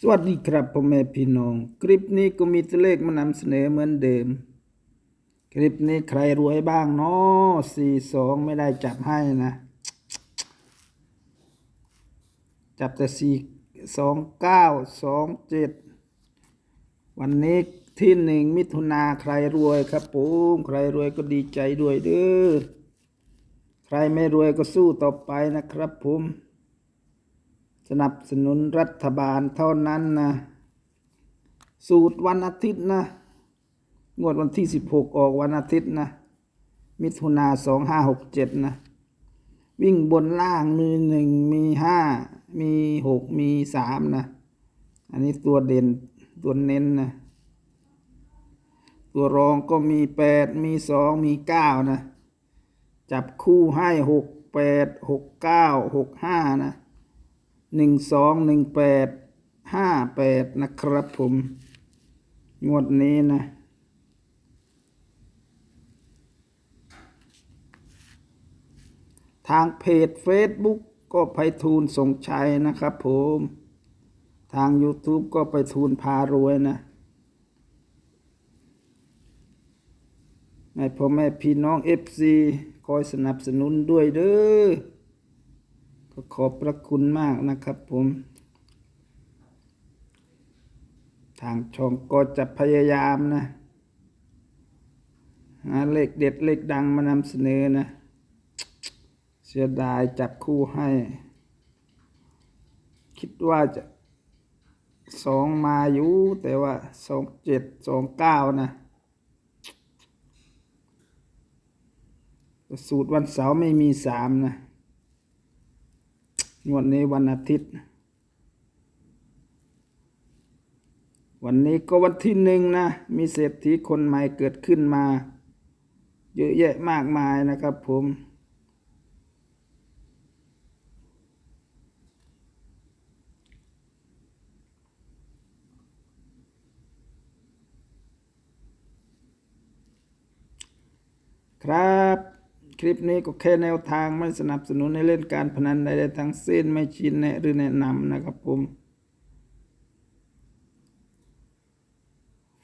สวัสดีครับพ่อแม่พี่น้อง คลิปนี้ก็มีตัวเลขมานำเสนอเหมือนเดิม คลิปนี้ใครรวยบ้างเนาะสี่สองไม่ได้จับให้นะ จับแต่สี่สองเก้าสองเจ็ดวันนี้ที่หนึ่งมิถุนาใครรวยครับผมใครรวยก็ดีใจด้วยเด้อใครไม่รวยก็สู้ต่อไปนะครับผม สนับสนุนรัฐบาลเท่านั้นนะ สูตรวันอาทิตย์นะ งวดวันที่สิบหกออกวันอาทิตย์นะ มิถุนาสองห้าหกเจ็ดนะ วิ่งบนล่างมีหนึ่งมีห้ามีหกมีสามนะ อันนี้ตัวเด่นตัวเน้นนะ ตัวรองก็มีแปดมีสองมีเก้านะ จับคู่ให้หกแปดหกเก้าหกห้านะ หนึ่งสองหนึ่งแปดห้าแปดนะครับผม งวดนี้นะ ทางเพจ Facebook ก็ไปทูลส่งชัยนะครับผม ทาง YouTube ก็ไปทูลพารวยนะให้พ่อแม่พี่น้อง FC คอยสนับสนุนด้วยเด้อ ก็ขอบพระคุณมากนะครับผม ทางช่องก็จะพยายามนะหาเลขเด็ดเลขดังมานำเสนอนะ เสียดายจับคู่ให้ คิดว่าจะสองมาอยู่ แต่ว่าสองเจ็ดสองเก้านะ สูตรวันเสาร์ไม่มีสามนะ วดนี้วันอาทิตย์ วันนี้ก็วันที่หนึ่งนะ มีเศรษฐีคนใหม่เกิดขึ้นมา เยอะแยะมากมายนะครับผมครับ คลิปนี้ก็แค่แนวทางไม่สนับสนุนให้เล่นการพนันใดๆทั้งสิ้นไม่ชี้แนะหรือแนะนำนะครับผม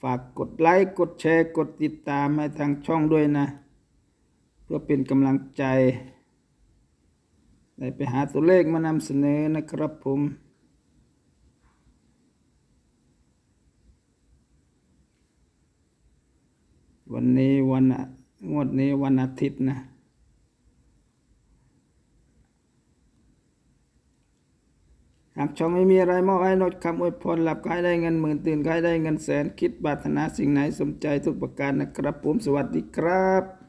ฝากกดไลค์กดแชร์กดติดตามให้ทางช่องด้วยนะ เพื่อเป็นกำลังใจ ได้ไปหาตัวเลขมานำเสนอนะครับผมวันนี้วันงวดนี้วันอาทิตย์นะากช่องไม่มีอะไรมอบให้นดคำอวยพรหลับก็ให้ได้เงินหมื่นตื่นก็ให้ได้เงินแสนคิดปรารถนาสิ่งไหนสมใจทุกประการนะครับผมสวัสดีครับ